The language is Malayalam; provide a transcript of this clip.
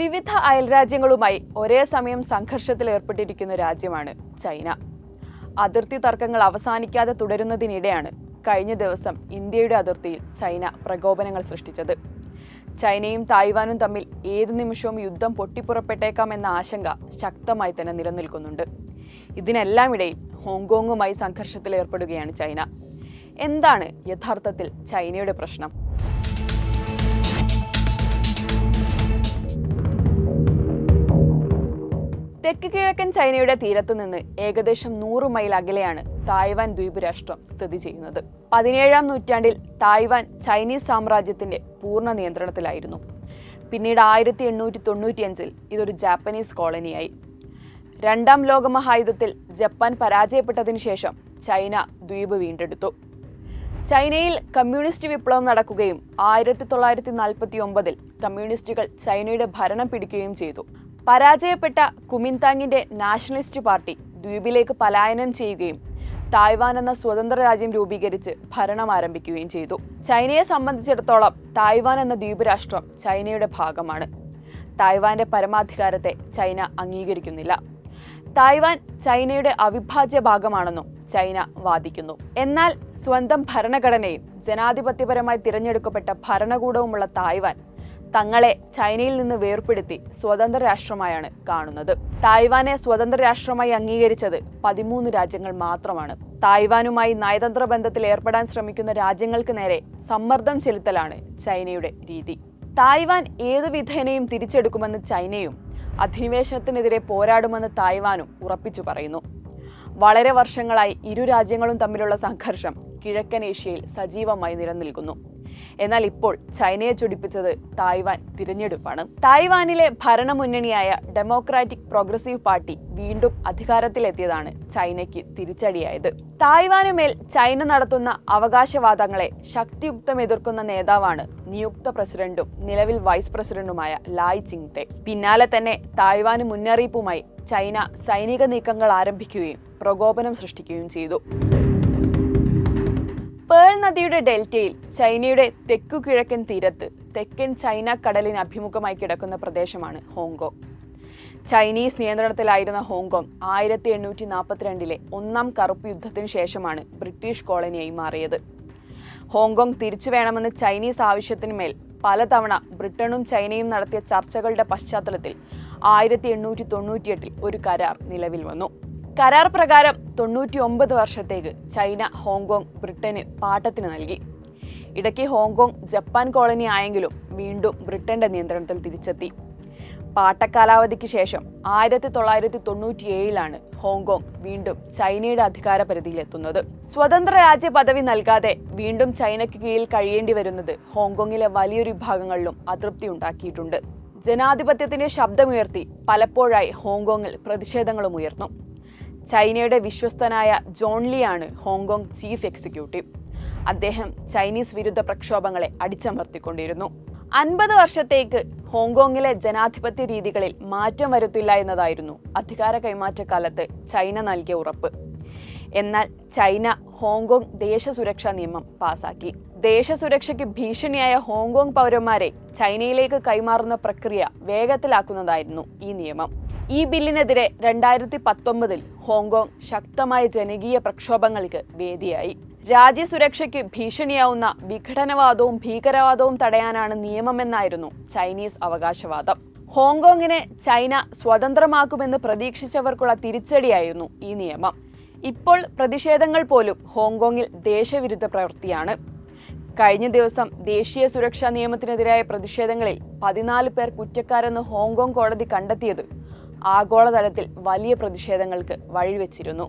വിവിധ അയൽരാജ്യങ്ങളുമായി ഒരേ സമയം സംഘർഷത്തിൽ ഏർപ്പെട്ടിരിക്കുന്ന രാജ്യമാണ് ചൈന. അതിർത്തി തർക്കങ്ങൾ അവസാനിക്കാതെ തുടരുന്നതിനിടെയാണ് കഴിഞ്ഞ ദിവസം ഇന്ത്യയുടെ അതിർത്തിയിൽ ചൈന പ്രകോപനങ്ങൾ സൃഷ്ടിച്ചത്. ചൈനയും തായ്വാനും തമ്മിൽ ഏതു നിമിഷവും യുദ്ധം പൊട്ടിപ്പുറപ്പെട്ടേക്കാമെന്ന ആശങ്ക ശക്തമായി തന്നെ നിലനിൽക്കുന്നുണ്ട്. ഇതിനെല്ലാം ഇടയിൽ ഹോങ്കോങ്ങുമായി സംഘർഷത്തിൽ ഏർപ്പെടുകയാണ് ചൈന. എന്താണ് യഥാർത്ഥത്തിൽ ചൈനയുടെ പ്രശ്നം? തെക്ക് കിഴക്കൻ ചൈനയുടെ തീരത്തുനിന്ന് ഏകദേശം നൂറ് മൈൽ അകലെയാണ് തായ്വാൻ ദ്വീപ് രാഷ്ട്രം സ്ഥിതി ചെയ്യുന്നത്. പതിനേഴാം നൂറ്റാണ്ടിൽ തായ്വാൻ ചൈനീസ് സാമ്രാജ്യത്തിന്റെ പൂർണ നിയന്ത്രണത്തിലായിരുന്നു. പിന്നീട് ആയിരത്തി എണ്ണൂറ്റി തൊണ്ണൂറ്റിയഞ്ചിൽ ഇതൊരു ജാപ്പനീസ് കോളനിയായി. രണ്ടാം ലോകമഹായുദ്ധത്തിൽ ജപ്പാൻ പരാജയപ്പെട്ടതിനു ശേഷം ചൈന ദ്വീപ് വീണ്ടെടുത്തു. ചൈനയിൽ കമ്മ്യൂണിസ്റ്റ് വിപ്ലവം നടക്കുകയും ആയിരത്തി തൊള്ളായിരത്തി നാൽപ്പത്തി ഒമ്പതിൽ കമ്മ്യൂണിസ്റ്റുകൾ ചൈനയുടെ ഭരണം പിടിക്കുകയും ചെയ്തു. പരാജയപ്പെട്ട കുമിൻതാങ്ങിന്റെ നാഷണലിസ്റ്റ് പാർട്ടി ദ്വീപിലേക്ക് പലായനം ചെയ്യുകയും തായ്വാൻ എന്ന സ്വതന്ത്ര രാജ്യം രൂപീകരിച്ച് ഭരണം ആരംഭിക്കുകയും ചെയ്തു. ചൈനയെ സംബന്ധിച്ചിടത്തോളം തായ്വാൻ എന്ന ദ്വീപ് രാഷ്ട്രം ചൈനയുടെ ഭാഗമാണ്. തായ്വാന്റെ പരമാധികാരത്തെ ചൈന അംഗീകരിക്കുന്നില്ല. തായ്വാൻ ചൈനയുടെ അവിഭാജ്യ ഭാഗമാണെന്നും ചൈന വാദിക്കുന്നു. എന്നാൽ സ്വന്തം ഭരണഘടനയും ജനാധിപത്യപരമായി തിരഞ്ഞെടുക്കപ്പെട്ട ഭരണകൂടവുമുള്ള തായ്വാൻ തങ്ങളെ ചൈനയിൽ നിന്ന് വേർപെടുത്തി സ്വതന്ത്ര രാഷ്ട്രമായാണ് കാണുന്നത്. തായ്വാനെ സ്വതന്ത്ര രാഷ്ട്രമായി അംഗീകരിച്ചത് പതിമൂന്ന് രാജ്യങ്ങൾ മാത്രമാണ്. തായ്വാനുമായി നയതന്ത്ര ബന്ധത്തിൽ ഏർപ്പെടാൻ ശ്രമിക്കുന്ന രാജ്യങ്ങൾക്ക് നേരെ സമ്മർദ്ദം ചെലുത്തലാണ് ചൈനയുടെ രീതി. തായ്വാൻ ഏതു വിധേനയും തിരിച്ചെടുക്കുമെന്ന് ചൈനയും അധിനിവേശനത്തിനെതിരെ പോരാടുമെന്ന് തായ്വാനും ഉറപ്പിച്ചു പറയുന്നു. വളരെ വർഷങ്ങളായി ഇരു രാജ്യങ്ങളും തമ്മിലുള്ള സംഘർഷം കിഴക്കൻ ഏഷ്യയിൽ സജീവമായി നിലനിൽക്കുന്നു. എന്നാൽ ഇപ്പോൾ ചൈനയെ ചൊടിപ്പിച്ചത് തായ്വാൻ തിരഞ്ഞെടുപ്പാണ്. തായ്വാനിലെ ഭരണമുന്നണിയായ ഡെമോക്രാറ്റിക് പ്രോഗ്രസീവ് പാർട്ടി വീണ്ടും അധികാരത്തിലെത്തിയതാണ് ചൈനയ്ക്ക് തിരിച്ചടിയായത്. തായ്വാനുമേൽ ചൈന നടത്തുന്ന അവകാശവാദങ്ങളെ ശക്തിയുക്തം എതിർക്കുന്ന നേതാവാണ് നിയുക്ത പ്രസിഡന്റും നിലവിൽ വൈസ് പ്രസിഡന്റുമായ ലായ് ചിങ്തെ. പിന്നാലെ തന്നെ തായ്വാന് മുന്നറിയിപ്പുമായി ചൈന സൈനിക നീക്കങ്ങൾ ആരംഭിക്കുകയും പ്രകോപനം സൃഷ്ടിക്കുകയും ചെയ്തു. പേൾ നദിയുടെ ഡെൽറ്റയിൽ ചൈനയുടെ തെക്കു കിഴക്കൻ തീരത്ത് തെക്കൻ ചൈന കടലിന് അഭിമുഖമായി കിടക്കുന്ന പ്രദേശമാണ് ഹോങ്കോങ്. ചൈനീസ് നിയന്ത്രണത്തിലായിരുന്ന ഹോങ്കോങ് ആയിരത്തി എണ്ണൂറ്റി നാൽപ്പത്തിരണ്ടിലെ ഒന്നാം കറുപ്പ് യുദ്ധത്തിന് ശേഷമാണ് ബ്രിട്ടീഷ് കോളനിയായി മാറിയത്. ഹോങ്കോങ് തിരിച്ചു വേണമെന്ന് ചൈനീസ് ആവശ്യത്തിനുമേൽ പലതവണ ബ്രിട്ടനും ചൈനയും നടത്തിയ ചർച്ചകളുടെ പശ്ചാത്തലത്തിൽ ആയിരത്തി എണ്ണൂറ്റി തൊണ്ണൂറ്റിയെട്ടിൽ ഒരു കരാർ നിലവിൽ വന്നു. കരാർ പ്രകാരം തൊണ്ണൂറ്റി ഒമ്പത് വർഷത്തേക്ക് ചൈന ഹോങ്കോങ് ബ്രിട്ടന് പാട്ടത്തിന് നൽകി. ഇടയ്ക്ക് ഹോങ്കോങ് ജപ്പാൻ കോളനി ആയെങ്കിലും വീണ്ടും ബ്രിട്ടന്റെ നിയന്ത്രണത്തിൽ തിരിച്ചെത്തി. പാട്ടക്കാലാവധിക്ക് ശേഷം ആയിരത്തി തൊള്ളായിരത്തി തൊണ്ണൂറ്റി ഏഴിലാണ് ഹോങ്കോങ് വീണ്ടും ചൈനയുടെ അധികാര പരിധിയിലെത്തുന്നത് സ്വതന്ത്ര രാജ്യ പദവി നൽകാതെ വീണ്ടും ചൈനയ്ക്ക് കീഴിൽ കഴിയേണ്ടി വരുന്നത് ഹോങ്കോങ്ങിലെ വലിയൊരു വിഭാഗങ്ങളിലും അതൃപ്തി ഉണ്ടാക്കിയിട്ടുണ്ട്. ജനാധിപത്യത്തിന്റെ ശബ്ദമുയർത്തി പലപ്പോഴായി ഹോങ്കോങ്ങിൽ പ്രതിഷേധങ്ങളും ഉയർന്നു. ചൈനയുടെ വിശ്വസ്തനായ ജോൺ ലിയാണ് ഹോങ്കോങ് ചീഫ് എക്സിക്യൂട്ടീവ്. അദ്ദേഹം ചൈനീസ് വിരുദ്ധ പ്രക്ഷോഭങ്ങളെ അടിച്ചമർത്തിക്കൊണ്ടിരുന്നു. അൻപത് വർഷത്തേക്ക് ഹോങ്കോങ്ങിലെ ജനാധിപത്യ രീതികളിൽ മാറ്റം വരുത്തില്ല എന്നതായിരുന്നു അധികാര കൈമാറ്റക്കാലത്ത് ചൈന നൽകിയ ഉറപ്പ്. എന്നാൽ ചൈന ഹോങ്കോങ് ദേശസുരക്ഷാ നിയമം പാസാക്കി. ദേശസുരക്ഷയ്ക്ക് ഭീഷണിയായ ഹോങ്കോങ് പൗരന്മാരെ ചൈനയിലേക്ക് കൈമാറുന്ന പ്രക്രിയ വേഗത്തിലാക്കുന്നതായിരുന്നു ഈ നിയമം. ഈ ബില്ലിനെതിരെ രണ്ടായിരത്തി പത്തൊമ്പതിൽ ഹോങ്കോങ് ശക്തമായ ജനകീയ പ്രക്ഷോഭങ്ങൾക്ക് വേദിയായി. രാജ്യസുരക്ഷയ്ക്ക് ഭീഷണിയാവുന്ന വിഘടനവാദവും ഭീകരവാദവും തടയാനാണ് നിയമമെന്നായിരുന്നു ചൈനീസ് അവകാശവാദം. ഹോങ്കോങ്ങിനെ ചൈന സ്വതന്ത്രമാക്കുമെന്ന് പ്രതീക്ഷിച്ചവർക്കുള്ള തിരിച്ചടിയായിരുന്നു ഈ നിയമം. ഇപ്പോൾ പ്രതിഷേധങ്ങൾ പോലും ഹോങ്കോങ്ങിൽ ദേശവിരുദ്ധ പ്രവൃത്തിയാണ്. കഴിഞ്ഞ ദിവസം ദേശീയ സുരക്ഷാ നിയമത്തിനെതിരായ പ്രതിഷേധങ്ങളിൽ പതിനാല് പേർ കുറ്റക്കാരെന്ന് ഹോങ്കോങ് കോടതി കണ്ടെത്തിയത് ആഗോളതലത്തിൽ വലിയ പ്രതിഷേധങ്ങൾക്ക് വഴിവെച്ചിരുന്നു.